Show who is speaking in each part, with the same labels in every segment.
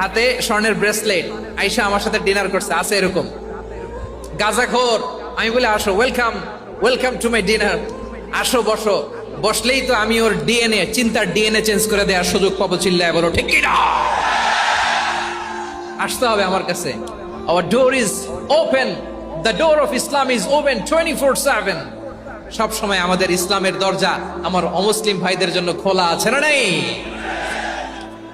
Speaker 1: হাতে স্বর্ণের ব্রেসলেট আইসা আমার সাথে ডিনার করছে, আছে এরকম। গাজাখোর আমি বলে, আসো welcome welcome to my dinner আসো, বসো। বসলেই তো আমি ওর ডিএনএ চিন্তার ডিএনএ চেঞ্জ করে দেওয়ার সুযোগ পাবো চিল্লায়, বলো, ঠিক কিনা? আসতে হবে আমার কাছে। Our door is open the door of Islam is open twenty four seven সবসময় আমাদের ইসলামের দরজা আমার অমুসলিম ভাইদের জন্য খোলা আছে না নেই?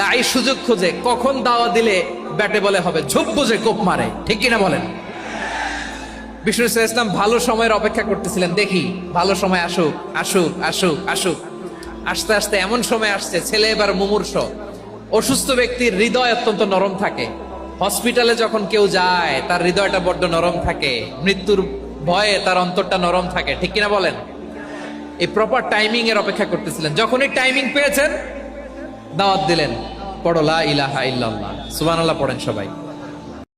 Speaker 1: দায়ী সুযোগ খুঁজে কখন দাওয়া দিলে ব্যাটে বলে হবে, ঝোপ বুঝে কোপ মারে, ঠিক কিনা বলেন? বিষ্ণু ইসলাম ভালো সময়ের অপেক্ষা করতেছিলেন, দেখি, ভালো সময় আসুক আসুক আসুক আসুক। আস্তে আস্তে এমন সময় আসছে, ছেলে এবার মুমূর্ষ। অসুস্থ ব্যক্তির হৃদয় অত্যন্ত নরম থাকে। হসপিটালে যখন কেউ যায়, তার হৃদয়টা বড্ড নরম থাকে। মৃত্যুর ভয়ে তার অন্তরটা নরম থাকে, ঠিক কিনা বলেন? এই প্রপার টাইমিং এর অপেক্ষা করতেছিলেন। যখনই টাইমিং পেয়েছেন দাওয়াত দিলেন পড়ো লা ইলাহা ইল্লাল্লাহ। সুবহানাল্লাহ পড়েন সবাই।